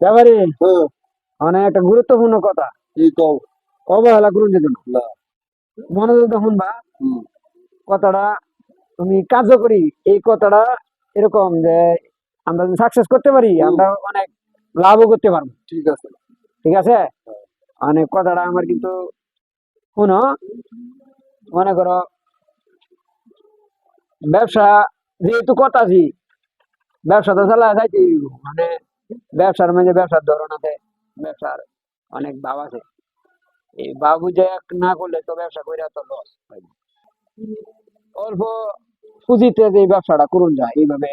ব্যাপারে হ্যাঁ। মানে একটা গুরুত্বপূর্ণ কথা। অবহেলা করুন যে জন্য না। মনোযোগ দেখুন বা কথাটা তুমি কার্যকরী। এই কথাটা এরকম যে আমরা যদি সাকসেস করতে পারি আমরা অনেক লাভও করতে পারব। ঠিক আছে। ঠিক আছে? অনেক কথাটা আমার কিন্তু শুনো মনে করো ব্যবসা যেহেতু কথাছি ব্যবসা তো চালা যাইতে। মানে ব্যবসার মাঝে ব্যবসার ধরন আছে, ব্যবসার অনেক ভাব আছে। এই ভাব বুঝে না করলে তো ব্যবসা করে তো লস অল্প পুঁজিতে যে ব্যবসাটা করুন যায়, এইভাবে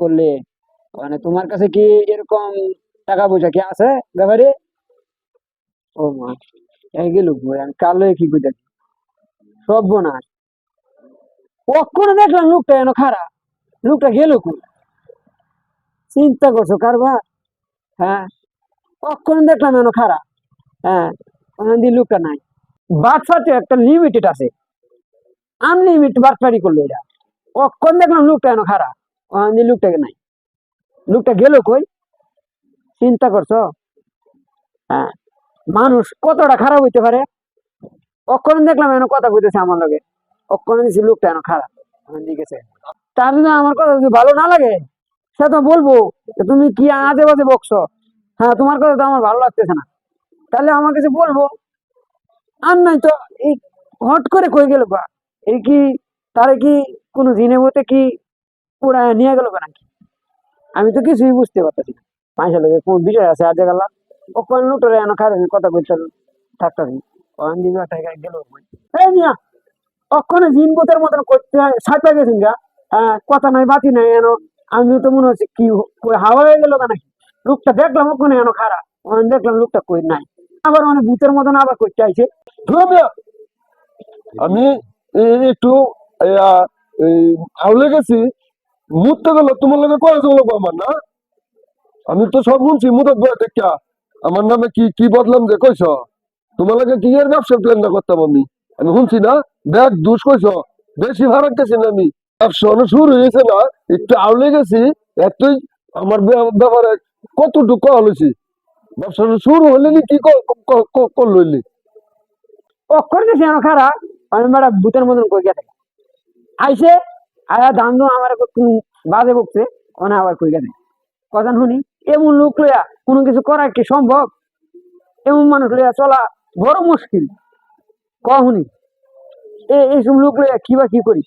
করলে মানে তোমার কাছে কি এরকম টাকা পয়সা কি আছে ব্যাপারে? ও মা, এই আমি কালো কি কইতা সব বোনাস কখনো দেখলাম লোকটা এনো খারাপ, লোকটা গেল কই? চিন্তা করছ, কারবার? হ্যাঁ। কখনো দেখলাম এনো খারাপ। হ্যাঁ দিয়ে লোকটা নাই। বাটফাতে একটা লিমিটেড আছে। আনলিমিটেড বাটফারি করল এটা। কখন দেখলাম লোকটা এনো খারাপ। দিয়ে লোকটাকে নাই। লোকটা গেল কই? চিন্তা করছ? হ্যাঁ। মানুষ কতটা খারাপ হইতে পারে? অক্ষণ দেখলাম এনে কথা কইতেছে আমার লগে। অক্ষণ দিছি লোকটা এনে খারাপ। ওখান তার জন্য আমার কথা যদি ভালো না লাগে সে তো বলব তুমি কি আজে বাজে বকছো? হ্যাঁ তোমার কথা তো আমার ভালো লাগতেছে না। তাহলে আমার কাছে বলব, আর নাই তো, এই হট করে কই গেল বা এই কি, তারে কি কোনো দিনে মতে কি পুরা নিয়ে গেল নাকি? আমি তো কিছুই বুঝতে পারতেছি না। পয়সা লোকে কোন বিষয় আছে আজ গেলা ও কোন লুটোরে এনে খারে কথা বলতে থাকতাছি ওখান দিকে টাকা গেল মিয়া অক্ষণে জিন বোতের মতন করতে সাঁচা গেছেন গা? হ্যাঁ কথা নাই, বাতি নাই এনো আমি তো মনে হচ্ছে কি হাওয়া হয়ে গেল নাকি? লোকটা দেখলাম ওখানে এনো খারাপ। ওখানে দেখলাম লোকটা কই নাই। আবার অনেক ভূতের মতন আবার আইছে। ধুরমিয়া আমি একটু আউলে গেছি মুততে গেল, তোমার লগে কয়ে চলো আমার না? আমি তো সব শুনছি বয়ে দেখা আমার নামে কি কি বদলাম যে, কইছ? তোমার লগে কি এর ব্যবসার প্ল্যানটা করতাম আমি? আমি শুনছি না। দেখ, দুষ কইছ। বেশি ভাড়া গেছি না আমি। ব্যবসা শুরু হয়েছে না। একটু আউলে গেছি। এতই আমার ব্যাপারে কতটুকু হলেছি ব্যবসা শুরু হলে কি করল অক্ষর গেছে এনো খারাপ। আমি বেড়া ভূতের মতন কই গেছে। আইসে আয়া দো আমার বাজে বকছে, ওনা আবার কই গেছে। কথা শুনি? এমন লোক লইয়া কোনো কিছু করা কি সম্ভব? এমন মানুষ লইয়া চলা বড় মুশকিল। ক শুনি? এইসব লোক লইয়া কি বা কি করি?